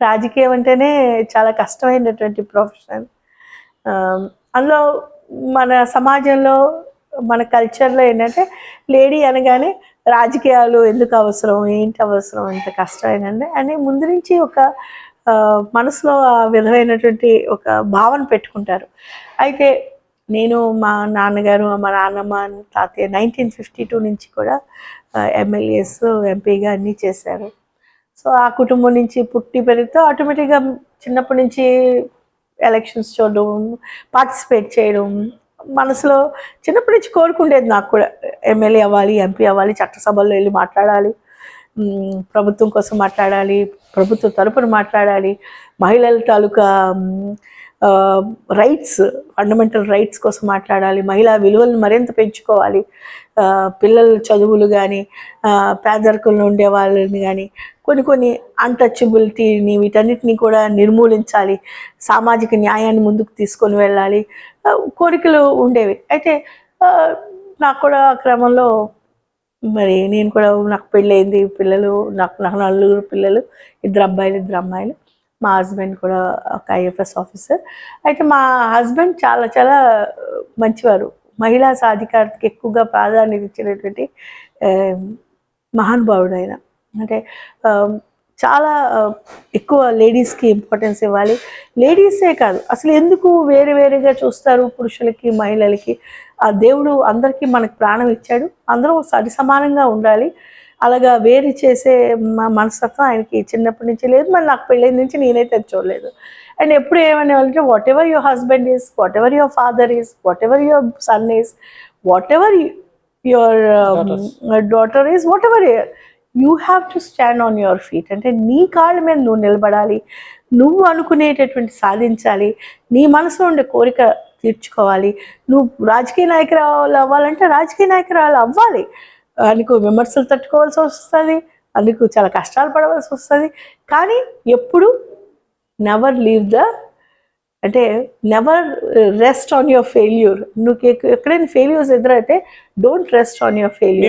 రాజకీయం అంటేనే చాలా కష్టమైనటువంటి ప్రొఫెషన్ అందులో మన సమాజంలో మన కల్చర్లో ఏంటంటే లేడీ అనగానే రాజకీయాలు ఎందుకు అవసరం ఏంటి అవసరం ఎంత కష్టమైనండి అని ముందు నుంచి ఒక మనసులో ఆ విధమైనటువంటి ఒక భావన పెట్టుకుంటారు. అయితే నేను మా నాన్నగారు మా నాన్నమ్మ తాతయ్య నైన్టీన్ ఫిఫ్టీ టూ నుంచి కూడా ఎమ్మెల్యేస్ ఎంపీగా అన్నీ చేశారు. సో ఆ కుటుంబం నుంచి పుట్టి పెరిగితే ఆటోమేటిక్గా చిన్నప్పటి నుంచి ఎలక్షన్స్ చూడడం పార్టిసిపేట్ చేయడం మనసులో చిన్నప్పటి నుంచి కోరుకుండేది నాకు కూడా. ఎమ్మెల్యే అవ్వాలి ఎంపీ అవ్వాలి చట్టసభల్లో వెళ్ళి మాట్లాడాలి ప్రభుత్వం కోసం మాట్లాడాలి ప్రభుత్వం తరపున మాట్లాడాలి మహిళల తాలూకా రైట్స్ ఫండమెంటల్ రైట్స్ కోసం మాట్లాడాలి మహిళా విలువలను మరింత పెంచుకోవాలి. పిల్లల చదువులు కానీ పేదరికంలో ఉండే వాళ్ళని కానీ కొన్ని కొన్ని అన్టచబిలిటీని వీటన్నిటిని కూడా నిర్మూలించాలి. సామాజిక న్యాయాన్ని ముందుకు తీసుకొని వెళ్ళాలి. కోరికలు ఉండేవి. అయితే నాకు కూడా ఆ క్రమంలో మరి నేను కూడా నాకు పెళ్ళయింది పిల్లలు నాకు నాకు నలుగురు పిల్లలు ఇద్దరు అబ్బాయిలు ఇద్దరు అమ్మాయిలు. మా హస్బెండ్ కూడా ఒక ఐఎఫ్ఎస్ ఆఫీసర్. అయితే మా హస్బెండ్ చాలా చాలా మంచివారు. మహిళా సాధికారతకి ఎక్కువగా ప్రాధాన్యత ఇచ్చినటువంటి మహానుభావుడు ఆయన అంటే చాలా ఎక్కువ లేడీస్కి ఇంపార్టెన్స్ ఇవ్వాలి. లేడీసే కాదు అసలు ఎందుకు వేరే వేరేగా చూస్తారు పురుషులకి మహిళలకి? ఆ దేవుడు అందరికీ మనకు ప్రాణం ఇచ్చాడు. అందరం సరి సమానంగా ఉండాలి. అలాగా వేరు చేసే మ- మనస్తత్వం ఆయనకి చిన్నప్పటి నుంచి లేదు. మరి నాకు పెళ్ళైన నుంచి నేనైతే చూడలేదు. అండ్ ఎప్పుడు ఏమనేవాళ్ళంటే whatever your husband is whatever your father is whatever your son is whatever your daughter is whatever you have to stand on your feet అంటే నీ కాళ్ళ మీద నువ్వు నిలబడాలి. నువ్వు అనుకునేటటువంటి సాధించాలి. నీ మనసులో ఉండే కోరిక తీర్చుకోవాలి. నువ్వు రాజకీయ నాయకురాలు అవ్వాలంటే రాజకీయ నాయకురాలు అవ్వాలి. అందుకు విమర్శలు తట్టుకోవాల్సి వస్తుంది అందుకు చాలా కష్టాలు పడవలసి వస్తుంది. కానీ ఎప్పుడు నెవర్ లీవ్ ద అంటే never rest on your failure నువ్వు ఎక్కడైనా ఫెయిల్యూర్స్ ఎదురైతే don't rest on your failure